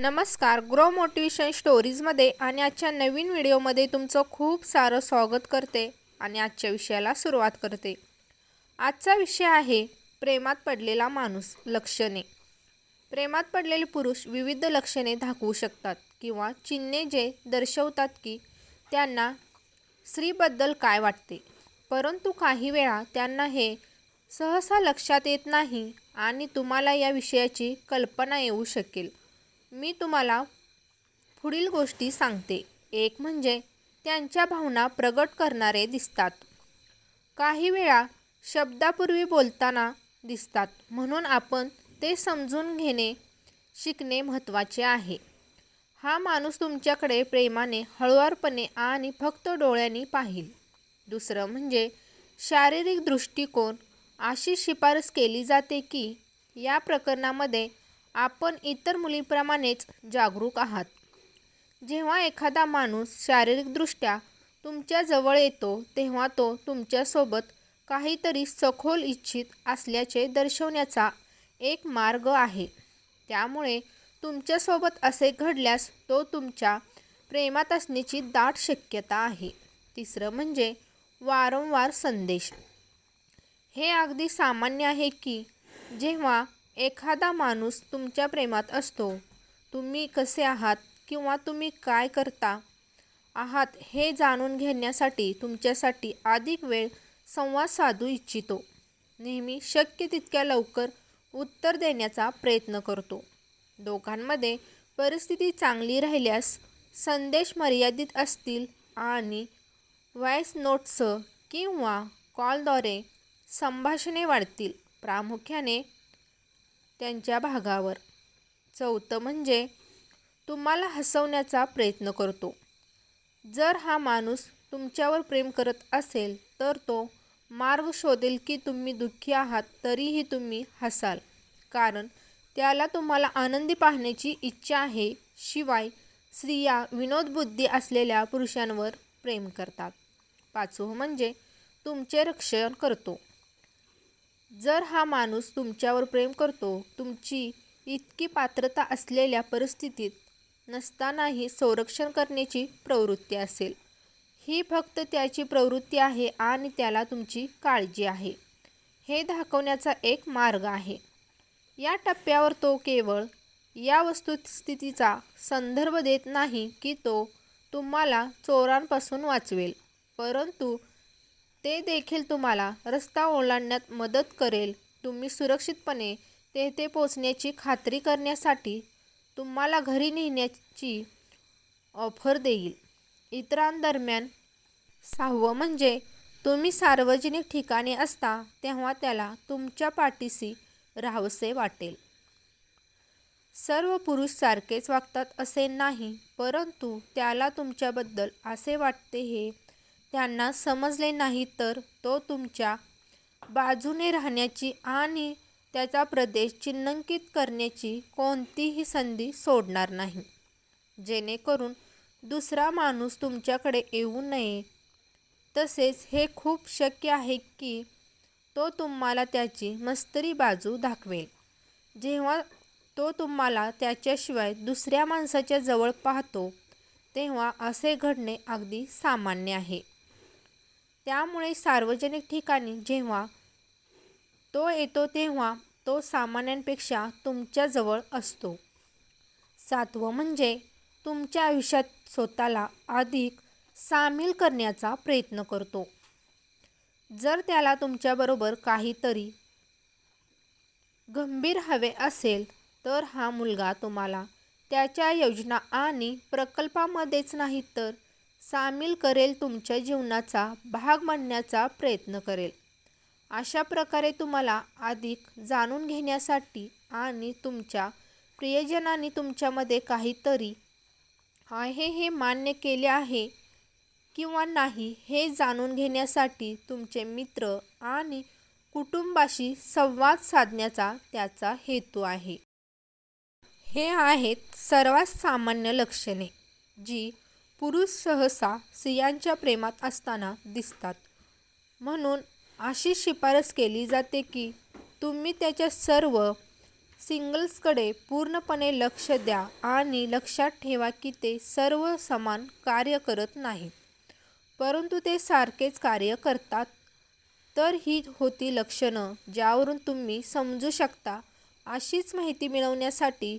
नमस्कार grow motivation स्टोरीजमध्ये आणि आजच्या नवीन व्हिडिओमध्ये तुमचं खूप सारं स्वागत करते आणि आजच्या विषयाला सुरुवात करते. आजचा विषय आहे प्रेमात पडलेला माणूस लक्षणे. प्रेमात पडलेले पुरुष विविध लक्षणे दाखवू शकतात किंवा चिन्हे जे दर्शवतात की त्यांना स्त्रीबद्दल काय वाटते. परंतु काही वेळा त्यांना हे सहसा लक्षात येत नाही आणि तुम्हाला या विषयाची कल्पना येऊ शकेल. मी तुम्हाला पुढील गोष्टी सांगते. एक म्हणजे त्यांच्या भावना प्रगट करणारे दिसतात. काही वेळा शब्दापूर्वी बोलताना दिसतात म्हणून आपण ते समजून घेणे शिकणे महत्त्वाचे आहे. हा माणूस तुमच्याकडे प्रेमाने हळुवारपणे आणि फक्त डोळ्यांनी पाहिल. दुसरं म्हणजे शारीरिक दृष्टिकोन अशी शिफारस केली जाते की या प्रकरणामध्ये आपण इतर मुलीप्रमाणेच जागरूक आहात. जेव्हा एखादा माणूस शारीरिकदृष्ट्या तुमच्या जवळ येतो तेव्हा तो तुमच्यासोबत काहीतरी सखोल इच्छित असल्याचे दर्शवण्याचा एक मार्ग आहे. त्यामुळे तुमच्यासोबत असे घडल्यास तो तुमच्या प्रेमात असण्याची दाट शक्यता आहे. तिसरं म्हणजे वारंवार संदेश. हे अगदी सामान्य आहे की जेव्हा एखादा माणूस तुमच्या प्रेमात असतो. तुम्ही कसे आहात किंवा तुम्ही काय करता? आहात हे जाणून घेण्यासाठी तुमच्यासाठी अधिक वेळ संवाद साधू इच्छितो. नेहमी शक्य तितक्या लवकर उत्तर देण्याचा प्रयत्न करतो. दोघांमध्ये परिस्थिती चांगली राहिल्यास संदेश मर्यादित असतील आणि व्हॉइस नोट्स किंवा कॉलद्वारे संभाषणे वाढतील. प्रामुख्याने त्यांच्या भागावर. चौथं म्हणजे तुम्हाला हसवण्याचा प्रयत्न करतो. जर हा माणूस तुमच्यावर प्रेम करत असेल तर तो मार्ग शोधेल की तुम्ही दुःखी आहात तरीही तुम्ही हसाल. कारण त्याला तुम्हाला आनंदी पाहण्याची इच्छा आहे शिवाय स्त्रिया विनोदबुद्धी असलेल्या पुरुषांवर प्रेम करतात. पाचवं म्हणजे तुमचे रक्षण करतो. जर हा माणूस तुमच्यावर प्रेम करतो तुमची इतकी पात्रता असलेल्या परिस्थितीत नसतानाही संरक्षण करण्याची प्रवृत्ती असेल. ही फक्त त्याची प्रवृत्ती आहे आणि त्याला तुमची काळजी आहे. हे दाखवण्याचा एक मार्ग आहे. या टप्प्यावर तो केवळ या वस्तुस्थितीचा संदर्भ देत नाही की तो तुम्हाला चोरांपासून वाचवेल परंतु ते देखील तुम्हाला रस्ता ओलांडण्यात मदत करेल. तुम्ही सुरक्षितपणे तेथे पोचण्याची खात्री करण्यासाठी तुम्हाला घरी नेण्याची ऑफर देईल. इतरांदरम्यान सहावं म्हणजे तुम्ही सार्वजनिक ठिकाणी असता तेव्हा त्याला तुमच्या पाठीशी राहावसे वाटेल. सर्व पुरुष सारखेच वागतात असे नाही परंतु त्याला तुमच्याबद्दल असे वाटते हे त्यांना समजले नाही तर तो तुमच्या बाजूने राहण्याची आणि त्याचा प्रदेश चिन्हांकित करण्याची कोणतीही संधी सोडणार नाही. जेणेकरून दुसरा माणूस तुमच्याकडे येऊ नये. तसेच हे खूप शक्य आहे की तो तुम्हाला त्याची मस्तरी बाजू दाखवेल. जेव्हा तो तुम्हाला त्याच्याशिवाय दुसऱ्या माणसाच्या जवळ पाहतो तेव्हा असे घडणे अगदी सामान्य आहे. त्यामुळे सार्वजनिक ठिकाणी जेव्हा तो येतो तेव्हा तो सामान्यांपेक्षा तुमच्याजवळ असतो. सातवं म्हणजे तुमच्या आयुष्यात स्वतःला अधिक सामील करण्याचा प्रयत्न करतो. जर त्याला तुमच्याबरोबर काहीतरी गंभीर हवे असेल तर हा मुलगा तुम्हाला त्याच्या योजना आणि प्रकल्पामध्येच नाही तर सामील करेल तुमच्या जीवनाचा भाग बनण्याचा प्रयत्न करेल. अशा प्रकारे तुम्हाला अधिक जाणून घेण्यासाठी आणि तुमच्या प्रियजनांनी तुमच्यामध्ये काहीतरी आहे हे मान्य केले आहे किंवा नाही हे जाणून घेण्यासाठी तुमचे मित्र आणि कुटुंबाशी संवाद साधण्याचा त्याचा हेतू आहे. हे आहेत सर्वात सामान्य लक्षणे जी पुरुष सहसा स्त्रियांच्या प्रेमात असताना दिसतात. म्हणून अशी शिफारस केली जाते की तुम्ही त्याच्या सर्व सिंगल्सकडे पूर्णपणे लक्ष द्या आणि लक्षात ठेवा की ते सर्व समान कार्य करत नाहीत. परंतु ते सारखेच कार्य करतात. तर ही होती लक्षणं ज्यावरून तुम्ही समजू शकता. अशीच माहिती मिळवण्यासाठी